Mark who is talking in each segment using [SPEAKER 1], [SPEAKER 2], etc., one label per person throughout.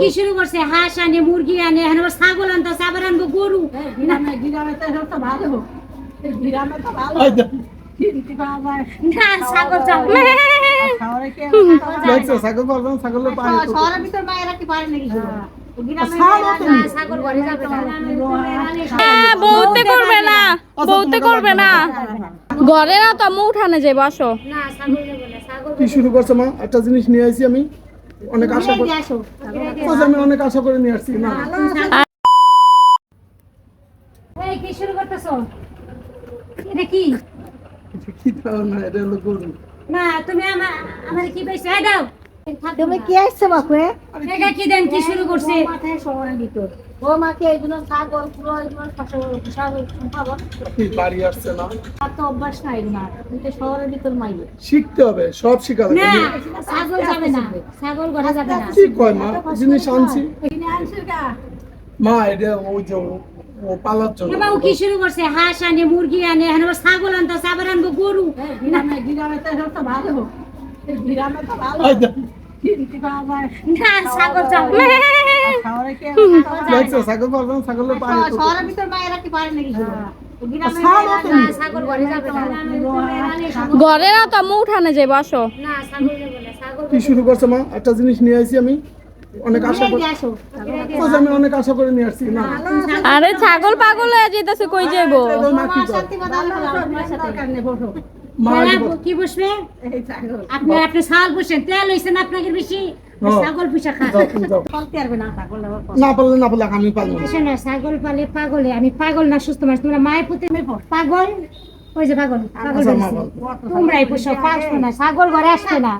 [SPEAKER 1] কি শুরু করছে হাঁস আনে মুরগি আনে এখন আবার ছাগল আনতো আবার আনব গরু।
[SPEAKER 2] যায়।
[SPEAKER 1] না ঘরে না।
[SPEAKER 3] বউতে করবে না।
[SPEAKER 4] আচ্ছা,
[SPEAKER 3] বউতে করবে না। ঘরে না তো আম্মু উঠানে যাব আসো।
[SPEAKER 1] না ছাগল যাবে না ছাগল
[SPEAKER 4] কি শুরু করছে মা? একটা জিনিস নিয়ে আসি আমি। অনেক আশা করে আচ্ছা, আমি অনেক আশা করে নিয়ে আসছি না।
[SPEAKER 1] এই কি শুরু করতেছো? এটা কি?
[SPEAKER 4] কি না এটা হলো গরু।
[SPEAKER 1] না তুমি আমার আমার কি এই দাও।
[SPEAKER 2] তুমি কি আসছে বাপরে
[SPEAKER 1] এটা কি? দেন কি শুরু করছে?
[SPEAKER 2] মাথায় শহরের ভিতর ও মাকে এইগুলো ছাগল পুরো এগুলো ছাগল
[SPEAKER 4] বাড়ি আসছে না?
[SPEAKER 2] আর তো অভ্যাস নাই না কিন্তু শহরের ভিতর মাইয়ে
[SPEAKER 4] শিখতে হবে সব শিখা
[SPEAKER 1] না ছাগল যাবে না। ছাগল ঘরে যাবে না।
[SPEAKER 4] কি কয় মা? জিনিস আনছি।
[SPEAKER 2] এখানে আনছিস গা
[SPEAKER 4] মা এটা ওই যে ও- ও পালার জন্য
[SPEAKER 1] বাবু কি শুরু করছে? হাঁস আনে মুরগি আনে এখন ছাগল আনতে আবার আনব গরু।
[SPEAKER 2] গ্রামে গ্রামে তো সব তো ভালো। এই গ্রামে তো ভালো।
[SPEAKER 4] তো-
[SPEAKER 1] যাবে
[SPEAKER 3] উঠানে যাব
[SPEAKER 1] যাবে
[SPEAKER 4] কি শুরু করছে মা একটা জিনিস নিয়ে আসি আমি। অনেক আশা করে আমি অনেক আশা করে নিয়ে আসছি না?
[SPEAKER 3] আরে ছাগল পাগল হয়ে যেতেছে কই যাইবো?
[SPEAKER 4] মা কি
[SPEAKER 1] বসবে?
[SPEAKER 2] ছাগল।
[SPEAKER 1] আপনি আপনি ছাগল বসেন তেল আপনাকে বেশি। ছাগল খান।
[SPEAKER 2] পারবে না ছাগল
[SPEAKER 4] না পারলে না পারলে আমি পারব না।
[SPEAKER 1] ছাগল পালে পাগলে আমি পাগল না সুস্থ মানুষ। তোমরা মায়ের পুঁতে পাগল? ওই যে পাগল পাগল
[SPEAKER 4] আচ্ছা, মা
[SPEAKER 1] বলছি।
[SPEAKER 4] বল।
[SPEAKER 1] তোমরাই পোষো পাঁচশো না ছাগল ঘরে আসবে না।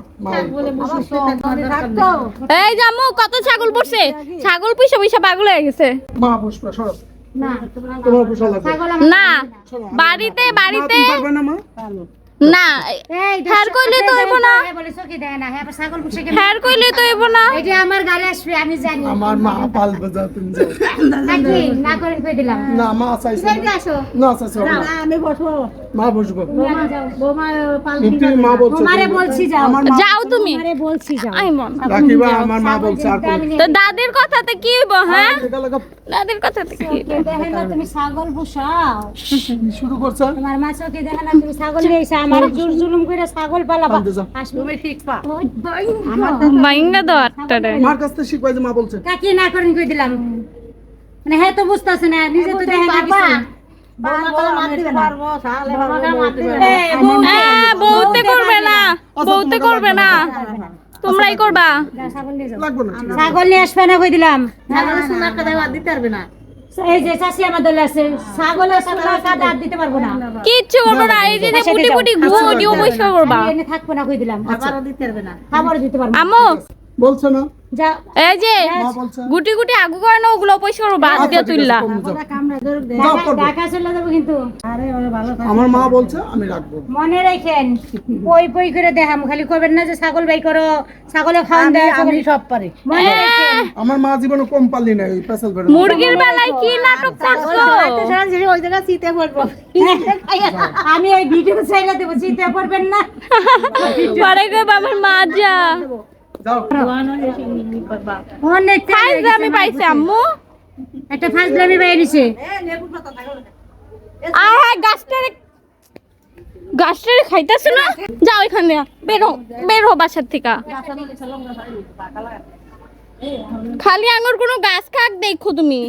[SPEAKER 4] এই
[SPEAKER 3] এই জাম্মু কত ছাগল পড়ছে ছাগল পয়সা পয়সা পাগল হয়ে গেছে।
[SPEAKER 4] মা পুষ্পা সরব
[SPEAKER 1] না।
[SPEAKER 4] পোষা
[SPEAKER 3] বাড়িতে বাড়িতে।
[SPEAKER 4] না মা
[SPEAKER 3] না
[SPEAKER 1] এই
[SPEAKER 3] হ্যার কইলে তো হইবো না।
[SPEAKER 1] বলে চোখে দেয় না। হ্যাঁ ছাগল পুষে কেন
[SPEAKER 3] হ্যার কইলে তো এবো না।
[SPEAKER 1] এটা আমার গালে আসবে আমি জানি।
[SPEAKER 4] আমার মা পালবে যা তুমি যাও
[SPEAKER 1] নাকি? না করে কই দিলাম।
[SPEAKER 4] না মা চাইছে না।
[SPEAKER 1] আসো।
[SPEAKER 4] না চাইছে না।
[SPEAKER 2] না আমি বসবো।
[SPEAKER 4] মা বসবো।
[SPEAKER 1] তুমি যাও
[SPEAKER 2] বৌমা পাল্টি
[SPEAKER 4] তুমি মা বলছো
[SPEAKER 1] তোমারে বলছি যাও।
[SPEAKER 4] আমার মা
[SPEAKER 3] যাও তুমি।
[SPEAKER 1] তোমারে বলছি যাও।
[SPEAKER 3] আই মন।
[SPEAKER 4] রাখিবা আমার মা বলছে আর
[SPEAKER 3] তো দাদির কথাতে কি হইব হ্যাঁ? দাদির কথাতে কি?
[SPEAKER 1] না তুমি ছাগল পোষাও।
[SPEAKER 4] শুরু করছে।
[SPEAKER 1] তোমার মা চোখে দেখে না তুমি ছাগল আমার জোর জুলুম করে ছাগল পালাবা আসবে
[SPEAKER 2] তুমি শিখবা
[SPEAKER 1] বাইঙ্গা।
[SPEAKER 3] বাইঙ্গা দাও আটটারে
[SPEAKER 4] মার কাছ থেকে শিখবাই যে মা বলছে
[SPEAKER 1] কাকি না করেন কই দিলাম মানে হ্যাঁ তো বুঝতেছে না নিজে তো দেখে
[SPEAKER 3] হ্যাঁ বউতে করবে না বউতে করবে না তোমরাই করবা
[SPEAKER 1] ছাগল নিয়ে আসবে না কই দিলাম
[SPEAKER 2] দিতে পারবে না
[SPEAKER 1] এই যে চাষি আমার দলে আছে ছাগলের সোনা কাদা দিতে পারব না।
[SPEAKER 3] কিচ্ছু করব না এই যে যে কুটি কুটি ঘুম ওটিও পরিষ্কার করবা।
[SPEAKER 1] আমি থাকব না কই দিলাম।
[SPEAKER 2] দিতে পারবে না।
[SPEAKER 1] দিতে পারব না।
[SPEAKER 4] বলছে না?
[SPEAKER 3] এই যে গুটি গুটি আগু করে না ওগুলো করবা হাত
[SPEAKER 4] আচ্ছা,
[SPEAKER 3] দিয়ে তুললা।
[SPEAKER 4] আমার মা বলছে আমি রাখব।
[SPEAKER 1] মনে রাখেন পই পই করে দেখাম খালি করবেন না যে ছাগল বাই করো ছাগলে খাওয়ান দেয়
[SPEAKER 2] আমি সব পারি।
[SPEAKER 4] আমার মা জীবনে কম পারলি না এই পেছাল বেড়ে
[SPEAKER 3] মুরগির বেলায় কি নাটক করছ?
[SPEAKER 2] ওই জায়গায় শীতে পড়ব।
[SPEAKER 1] আমি এই ভিডিও ছেড়ে দেবো চিন্তা করবেন না।
[SPEAKER 3] পরে আমার মা যা।
[SPEAKER 1] অনেক
[SPEAKER 3] খাই যে আমি পাইছি আম্মু?
[SPEAKER 1] একটা ফাজলামি বাইরে নিছে
[SPEAKER 3] আর হ্যাঁ গাছটারে গাছটারে খাইতেছে না? যাও এখান দিয়ে বের হো বের হো বাসার থেকে। খালি আঙুর কোনো গাছ খাক দেখো তুমি।